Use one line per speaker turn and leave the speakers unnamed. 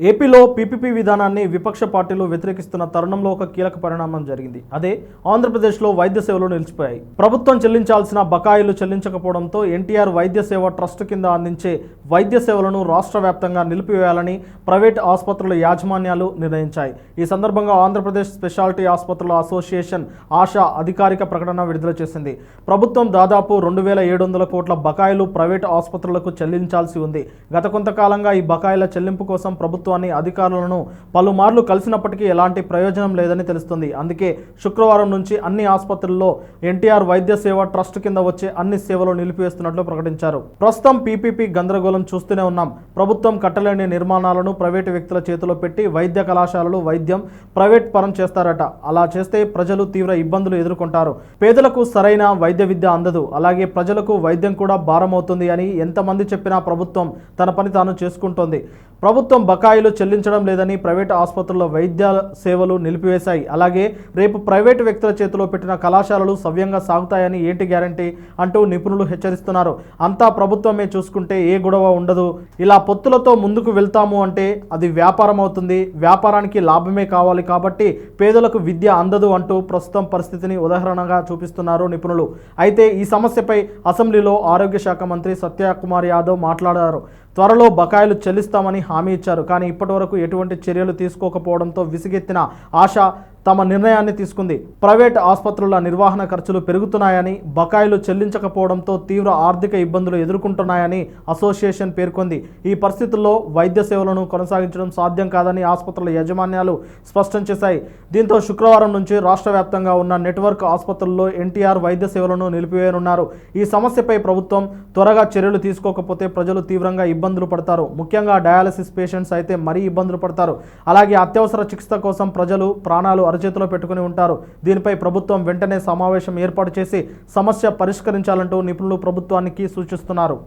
ఏపీలో పీపీపీ విధానాన్ని విపక్ష పార్టీలు వ్యతిరేకిస్తున్న తరుణంలో ఒక కీలక పరిణామం జరిగింది. అదే ఆంధ్రప్రదేశ్లో వైద్య సేవలు నిలిచిపోయాయి. ప్రభుత్వం చెల్లించాల్సిన బకాయిలు చెల్లించకపోవడంతో ఎన్టీఆర్ వైద్య సేవ ట్రస్ట్ కింద అందించే వైద్య సేవలను రాష్ట్ర వ్యాప్తంగా నిలిపివేయాలని ప్రైవేట్ ఆసుపత్రుల యాజమాన్యాలు నిర్ణయించాయి. ఈ సందర్భంగా ఆంధ్రప్రదేశ్ స్పెషాలిటీ ఆసుపత్రుల అసోసియేషన్ ఆశా అధికారిక ప్రకటన విడుదల చేసింది. ప్రభుత్వం దాదాపు రెండు వేల ఏడు వందల కోట్ల బకాయిలు ప్రైవేట్ ఆసుపత్రులకు చెల్లించాల్సి ఉంది. గత కొంతకాలంగా ఈ బకాయిల చెల్లింపు కోసం ప్రభుత్వం ప్రభుత్వాన్ని అధికారులను పలుమార్లు కలిసినప్పటికీ ఎలాంటి ప్రయోజనం లేదని తెలుస్తుంది. అందుకే శుక్రవారం నుంచి అన్ని ఆసుపత్రుల్లో ఎన్టీఆర్ వైద్య సేవ ట్రస్ట్ కింద వచ్చే అన్ని సేవలు నిలిపివేస్తున్నట్లు ప్రకటించారు. ప్రస్తుతం పీపీపీ గందరగోళం చూస్తూనే ఉన్నాం. ప్రభుత్వం కట్టలేని నిర్మాణాలను ప్రైవేటు వ్యక్తుల చేతిలో పెట్టి వైద్య కళాశాలలు వైద్యం ప్రైవేట్ పరం చేస్తారట. అలా చేస్తే ప్రజలు తీవ్ర ఇబ్బందులు ఎదుర్కొంటారు. పేదలకు సరైన వైద్య విద్య అందదు. అలాగే ప్రజలకు వైద్యం కూడా భారమవుతుంది అని ఎంతమంది చెప్పినా ప్రభుత్వం తన పని తాను చేసుకుంటోంది. ప్రభుత్వం బకాయిలు చెల్లించడం లేదని ప్రైవేట్ ఆసుపత్రుల్లో వైద్య సేవలు నిలిపివేశాయి. అలాగే రేపు ప్రైవేటు వ్యక్తుల చేతిలో పెట్టిన కళాశాలలు సవ్యంగా సాగుతాయని ఏంటి గ్యారంటీ అంటూ నిపుణులు హెచ్చరిస్తున్నారు. అంతా ప్రభుత్వమే చూసుకుంటే ఏ గొడవ ఉండదు. ఇలా పొత్తులతో ముందుకు వెళ్తాము అంటే అది వ్యాపారం అవుతుంది. వ్యాపారానికి లాభమే కావాలి కాబట్టి పేదలకు విద్య అందదు అంటూ ప్రస్తుతం పరిస్థితిని ఉదాహరణగా చూపిస్తున్నారు నిపుణులు. అయితే ఈ సమస్యపై అసెంబ్లీలో ఆరోగ్య శాఖ మంత్రి సత్యకుమార్ యాదవ్ మాట్లాడారు. త్వరలో బకాయిలు చెల్లిస్తామని హామీ ఇచ్చారు. కానీ ఇప్పటివరకు ఎటువంటి చర్యలు తీసుకోకపోవడంతో విసిగెత్తిన ఆశ తమ నిర్ణయాన్ని తీసుకుంది. ప్రైవేట్ ఆసుపత్రుల నిర్వహణ ఖర్చులు పెరుగుతున్నాయని బకాయిలు చెల్లించకపోవడంతో తీవ్ర ఆర్థిక ఇబ్బందులు ఎదుర్కొంటున్నాయని అసోసియేషన్ పేర్కొంది. ఈ పరిస్థితుల్లో వైద్య సేవలను కొనసాగించడం సాధ్యం కాదని ఆసుపత్రుల యాజమాన్యాలు స్పష్టం చేశాయి. దీంతో శుక్రవారం నుంచి రాష్ట్ర వ్యాప్తంగా ఉన్న నెట్వర్క్ ఆసుపత్రుల్లో ఎన్టీఆర్ వైద్య సేవలను నిలిపివేయనున్నారు. ఈ సమస్యపై ప్రభుత్వం త్వరగా చర్యలు తీసుకోకపోతే ప్రజలు తీవ్రంగా ఇబ్బందులు పడతారు. ముఖ్యంగా డయాలసిస్ పేషెంట్స్ అయితే మరీ ఇబ్బందులు పడతారు. అలాగే అత్యవసర చికిత్స కోసం ప్రజలు ప్రాణాలు అరచేతిలో పెట్టుకుని ఉంటారు. దీనిపై ప్రభుత్వం వెంటనే సమావేశం ఏర్పాటు చేసి సమస్య పరిష్కరించాలంటూ నిపుణులు ప్రభుత్వానికి సూచిస్తున్నారు.